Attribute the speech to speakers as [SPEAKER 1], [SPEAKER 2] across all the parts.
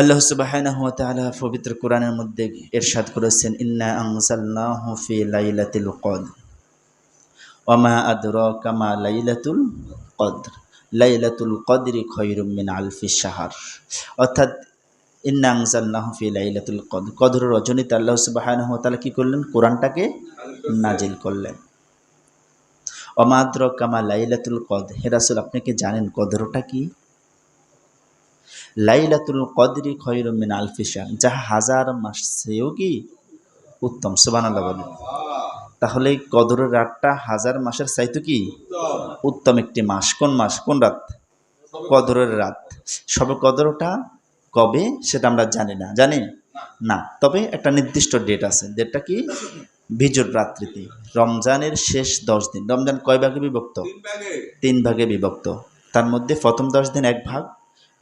[SPEAKER 1] আল্লাহ সুবহানাহু ওয়া তাআলা পবিত্র কোরআনের মধ্যে এরশাদ করেছেন, ইন্না আনজালনাহু ফি লাইলাতিল কদর, ওয়া মা আদরাকা মা লাইলাতুল কদর, লাইলাতুল কদরি খায়রুম মিন আলফি শাহর। অর্থাৎ, ইন্না আনজালনাহু ফি লাইলাতুল কদর কদর রজনীতে আল্লাহ সুবহানাহু ওয়া তাআলা কি করলেন? কোরআনটাকে নাজিল করলেন। ওয়া মা আদরাকা মা লাইলাতুল কদর, হে রাসূল, আপনি কি জানেন কদরটা কি? লাইলাতুল কদরি খৈরমিন আলফিসা যা হাজার মাস সেও কি উত্তম? সুবহানাল্লাহ বলেন। তাহলে এই কদরের রাতটা হাজার মাসের চাইতো কি উত্তম একটি মাস? কোন মাস? কোন রাত? কদরের রাত। সবে কদরটা কবে সেটা আমরা জানি না। জানি? না। তবে একটা নির্দিষ্ট ডেট আছে। ডেটটা কি? বিজুর রাত্রিতে। রমজানের শেষ দশ দিন। রমজান কয় ভাগে বিভক্ত? তিন ভাগে বিভক্ত। তার মধ্যে প্রথম দশ দিন এক ভাগ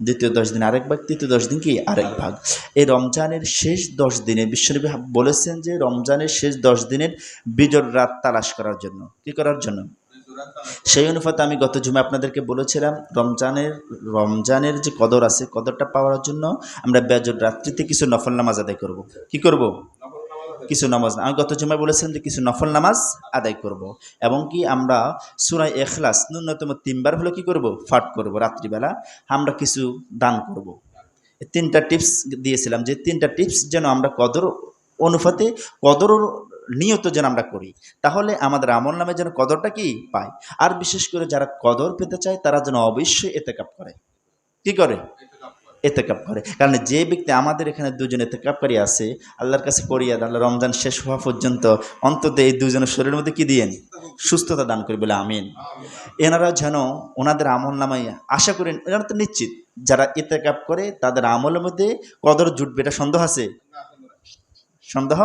[SPEAKER 1] দ্বিতীয় দশ দিন আরেক ভাগ, তৃতীয় দশ দিন কি? আরেক ভাগ। এই রমজানের শেষ দশ দিনে বিশ্বনবী বলেছেন যে রমজানের শেষ দশ দিনের বিজর রাত তালাশ করার জন্য। কি করার জন্য? সেই অনুপাতে আমি গত জুমে আপনাদেরকে বলেছিলাম, রমজানের রমজানের যে কদর আছে, কদরটা পাওয়ার জন্য আমরা বেজর রাত্রিতে কিছু নফল নামাজ আদায় করব। কি করব? কিছু নামাজ আমি গত জুমায় বলেছিলাম যে কিছু নফল নামাজ আদায় করব। এবং কি আমরা সুরাই এখলাস ন্যূনতম তিনবার হলে কি করব? ফাট করব রাত্রিবেলা। আমরা কিছু দান করব। তিনটা টিপস দিয়েছিলাম যে তিনটা টিপস যেন আমরা কদর অনুপাতে, কদর নিয়ত যেন আমরা করি। তাহলে আমাদের আমল নামে যেন কদরটা কি পায় আর বিশেষ করে যারা কদর পেতে চায়, তারা যেন অবশ্যই এতেকাপ করে। কি করে? এতেকাপ করে। কারণ যে ব্যক্তি আমাদের এখানে দুজন করে আসে আল্লাহর কাছে করিয়া আল্লাহ রমজান শেষ হওয়া পর্যন্ত অন্তত এই দুজনের শরীরের মধ্যে কি দিয়েন সুস্থতা দান করি বলে আমিন। এনারা যেন ওনাদের আমল নামাই আশা করেন, এনারা তো নিশ্চিত, যারা এতেকাপ করে তাদের আমলের মধ্যে কদর জুটবে, এটা সন্দেহ আছে? সন্দেহ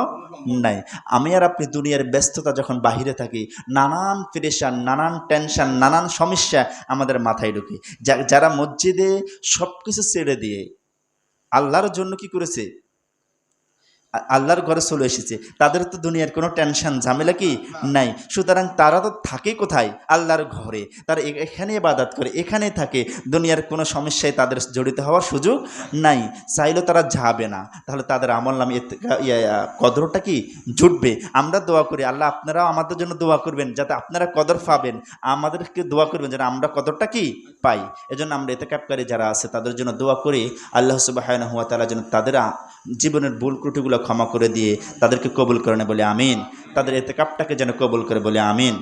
[SPEAKER 1] নাই। আমি আর আপনি দুনিয়ার ব্যস্ততা যখন বাহিরে থাকি, নানান প্রেশান নানান টেনশন নানান সমস্যা আমাদের মাথায় ঢুকে। যারা মসজিদে সব কিছু ছেড়ে দিয়ে আল্লাহর জন্য কি করেছে? আল্লাহর ঘরে চলে এসেছে। তাদের তো দুনিয়ার কোনো টেনশন ঝামেলা কি? নাই। সুতরাং তারা তো থাকে কোথায়? আল্লাহর ঘরে। তারা এখানে বাদাত করে, এখানে থাকে। দুনিয়ার কোনো সমস্যায় তাদের জড়িত হওয়ার সুযোগ নাই। চাইলেও তারা যাবে না। তাহলে তাদের আমল নাম এতে- কদরটা কি? জুটবে। আমরা দোয়া করি, আল্লাহ আপনারাও আমাদের জন্য দোয়া করবেন, যাতে আপনারা কদর পাবেন। আমাদেরকে দোয়া করবেন যেন আমরা কদরটা কি? পাই। এজন্য আমরা এতেকাপকারী যারা আছে, তাদের জন্য দোয়া করি। আল্লাহ সুবাহ তালা যেন তাদের জীবনের ভুল ত্রুটিগুলো ক্ষমা করে দিয়ে তাদেরকে কবুল করে নেয় বলে আমিন। তাদের এতেকাপটাকে যেন কবুল করে বলে আমিন।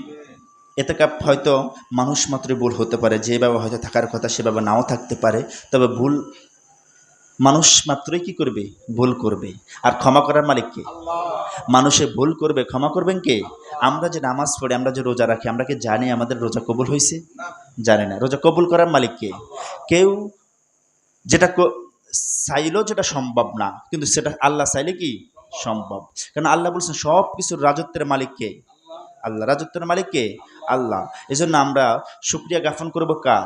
[SPEAKER 1] এতেকাপ হয়তো মানুষ মাত্রই ভুল হতে পারে যেভাবে হয়তো থাকার কথা সেভাবে নাও থাকতে পারে, তবে ভুল মানুষ মাত্রই কি করবে? ভুল করবে। আর ক্ষমা করার মালিক কে? মানুষে ভুল করবে, ক্ষমা করবেন কে? আমরা যে নামাজ পড়ি, আমরা যে রোজা রাখি, আমরা কি জানি আমাদের রোজা কবুল হয়েছে জানি না। রোজা কবুল করার মালিক কে? কেউ যেটা চাইলেও যেটা সম্ভব না, কিন্তু সেটা আল্লাহ চাইলে কি সম্ভব? কারণ আল্লাহ বলছেন, সব কিছুর রাজত্বের মালিক কে? আল্লাহ। রাজত্বের মালিক কে? আল্লাহ। এই জন্য আমরা শুক্রিয়া জ্ঞাপন করব কার?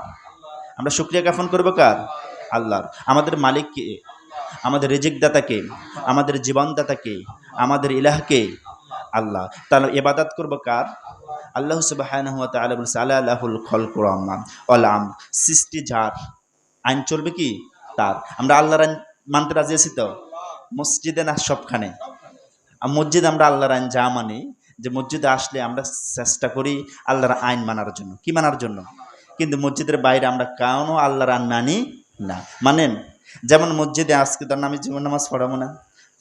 [SPEAKER 1] আমরা শুক্রিয়া জ্ঞাপন করব কার? আল্লাহর। আমাদের মালিক কে? আমাদের রেজিক দাতাকে আমাদের জীবনদাতাকে আমাদের ইলাহকে আল্লাহ। তাহলে এবাদাত করব কার? আল্লাহ সুবহানাহু ওয়া তাআলা বলছে আলা আল্লাহুল খলকু রহমান। আম সৃষ্টি যার। আইন চলবে কি? তার আমরা আল্লাহর আইন মানতে রাজি আছি তো? মসজিদে না সবখানে? আর মসজিদ আমরা আল্লাহর আইন যা মানি, যে মসজিদে আসলে আমরা চেষ্টা করি আল্লাহর আইন মানার জন্য। কি মানার জন্য? কিন্তু মসজিদের বাইরে আমরা কাউনও আল্লাহর আইন মানি না। মানেন? যেমন মসজিদে আজকে ধরেন আমি জীবন নামাজ পড়াবো না।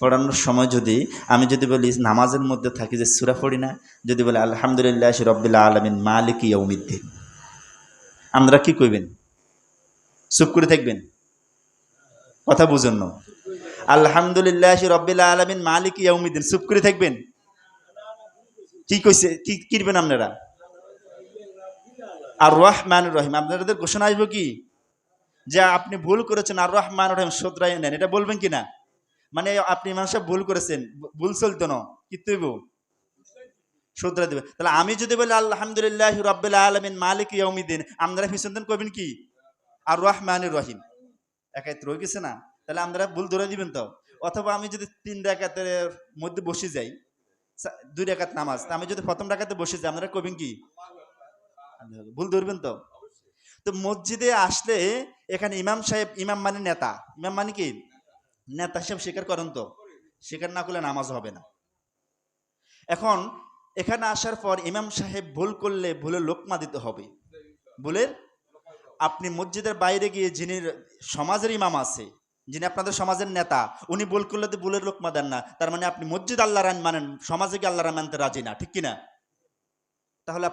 [SPEAKER 1] পড়ানোর সময় যদি আমি যদি বলি নামাজের মধ্যে থাকি যে সুরা পড়ি না, যদি বলি আলহামদুলিল্লাহ রব্বিল্লা আলমিন, মালিক ইয়ৌমিদ্দিন আমরা কি কইবেন? চুপ করে থাকবেন? কথা বুঝুন না। আলহামদুলিল্লাহ রব্বিল আলমিন, মালিক ইয়ৌমিদ্দিন চুপ করে থাকবেন। কি কইছে, কি কিনবেন আপনারা? আর রহমান রহিম। আপনাদের ঘোষণা আসব কি? যে আপনি ভুল করেছেন আর রহমান রহিম শোধরাই নেন। এটা বলবেন কি না? মানে আপনি মানুষের ভুল করেছেন, ভুল চলতো না। কি তুইব শোধরা দেবে। তাহলে আমি যদি বলি, আলহামদুলিল্লাহ রব্বিল আলমিন, মালিক ইয়ৌমিদ্দিন আপনারা পিছন দেন কবেন কি? আর রহমান রহিম। একাই রয়ে গেছে না, তাহলে আপনারা ভুল ধরে দিবেন তো। অথবা আমি যদি তিন রাকাতের মধ্যে বসে যাই দুই রাকাত নামাজ, তা আমি যদি প্রথম রাকাতে বসে যাই, আপনারা কবেন কি? ভুল ধরবেন তো? তো মসজিদে আসলে এখানে ইমাম সাহেব, ইমাম মানে নেতা। ইমাম মানে কি? নেতা হিসেবে স্বীকার করেন তো। স্বীকার না করলে নামাজ হবে না। এখন এখানে আসার পর ইমাম সাহেব ভুল করলে ভুলে লোকমা দিতে হবে। ভুলের আপনি মসজিদের বাইরে গিয়ে যিনি সমাজের ইমাম আছে, যিনি আপনাদের সমাজের নেতা, উনি ভুল করলে তো ভুলের লোকমা দেন না। তার মানে আপনি মসজিদ আল্লাহর আইন মানেন, সমাজে গিয়ে আল্লাহর মানতে রাজি না, ঠিক কিনা? তাহলে